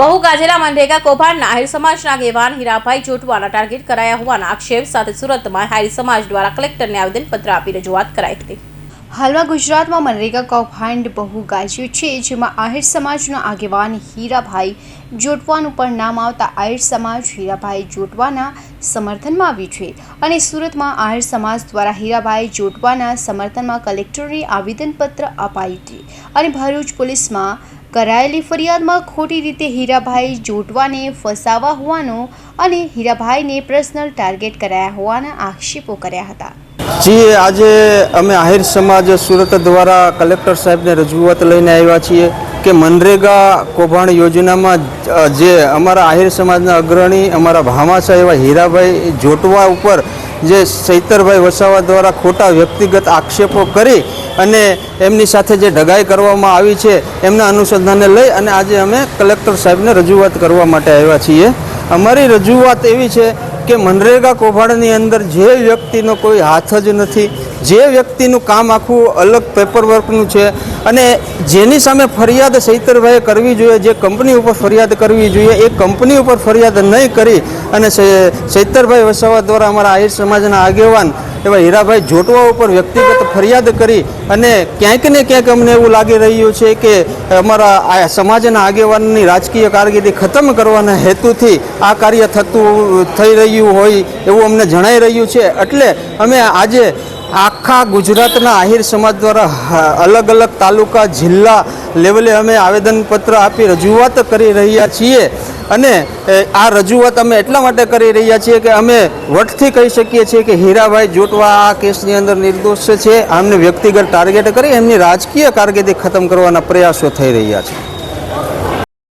બહુ ગાજેલા મનરેગા કૌભાંડના આહિર સમાજના આગેવાન હીરાભાઈ જોટવાના ટાર્ગેટ કરાયા હોવાના આક્ષેપ સાથે સુરતમાં આહિર સમાજ દ્વારા કલેક્ટરને આવેદનપત્ર આપી રજૂઆત કરાઈ હતી. હાલમાં ગુજરાતમાં મનરેગા કૌભાંડ બહુ ગાજ્યું છે, જેમાં આહિર સમાજના આગેવાન હીરાભાઈ જોટવાનું પણ નામ આવતા આહિર સમાજ હીરાભાઈ જોટવાના સમર્થનમાં આવ્યું છે. અને સુરતમાં આહિર સમાજ દ્વારા હીરાભાઈ જોટવાના સમર્થનમાં કલેક્ટરને આવેદનપત્ર અપાયું છે. અને ભરૂચ પોલીસમાં કરાયેલી ફરિયાદમાં ખોટી રીતે હીરાભાઈ જોટવાને ફસાવા હોવાનો અને હીરાભાઈને પર્સનલ ટાર્ગેટ કરાયા હોવાના આક્ષેપો કર્યા હતા. જી, આજે અમે આહિર સમાજ સુરત દ્વારા કલેક્ટર સાહેબને રજૂઆત લઈને આવ્યા છીએ. કે મનરેગા કૌભાંડ યોજનામાં જે અમારા આહિર સમાજના અગ્રણી, અમારા ભામાસા એવા હીરાભાઈ જોટવા ઉપર જે સૈતરભાઈ વસાવા દ્વારા ખોટા વ્યક્તિગત આક્ષેપો કરી અને એમની સાથે જે ઢગાઈ કરવામાં આવી છે, એમના અનુસંધાનને લઈ અને આજે અમે કલેક્ટર સાહેબને રજૂઆત કરવા માટે આવ્યા છીએ. અમારી રજૂઆત એવી છે કે મનરેગા કૌભાંડની અંદર જે વ્યક્તિનો કોઈ હાથ જ નથી, જે વ્યક્તિનું કામ આખું અલગ પેપર વર્કનું છે, અને જેની સામે ફરિયાદ સૈતરભાઈએ કરવી જોઈએ, જે કંપની ઉપર ફરિયાદ કરવી જોઈએ, એ કંપની ઉપર ફરિયાદ નહીં કરી, અને સૈતરભાઈ વસાવા દ્વારા અમારા આહિર સમાજના આગેવાન એવા હીરાભાઈ જોટવા ઉપર વ્યક્તિગત ફરિયાદ કરી અને ક્યાંક ને ક્યાંક અમને એવું લાગી રહ્યું છે કે અમારા આ સમાજના આગેવાનની રાજકીય કારકિર્દી ખતમ કરવાના હેતુથી આ કાર્ય થતું, થઈ રહ્યું હોય એવું અમને જણાઈ રહ્યું છે. એટલે અમે આજે આખા ગુજરાતના આહિર સમાજ દ્વારા અલગ અલગ તાલુકા, જિલ્લા લેવલે અમે આવેદનપત્ર આપી રજૂઆત કરી રહ્યા છીએ. અને આ રજૂઆત અમે એટલા માટે કરી રહ્યા છીએ કે અમે વટથી કહી શકીએ છીએ કે હીરાભાઈ જોટવા આ કેસની અંદર નિર્દોષ છે. આમને વ્યક્તિગત ટાર્ગેટ કરી એમની રાજકીય કારકિર્દી ખતમ કરવાના પ્રયાસો થઈ રહ્યા છે.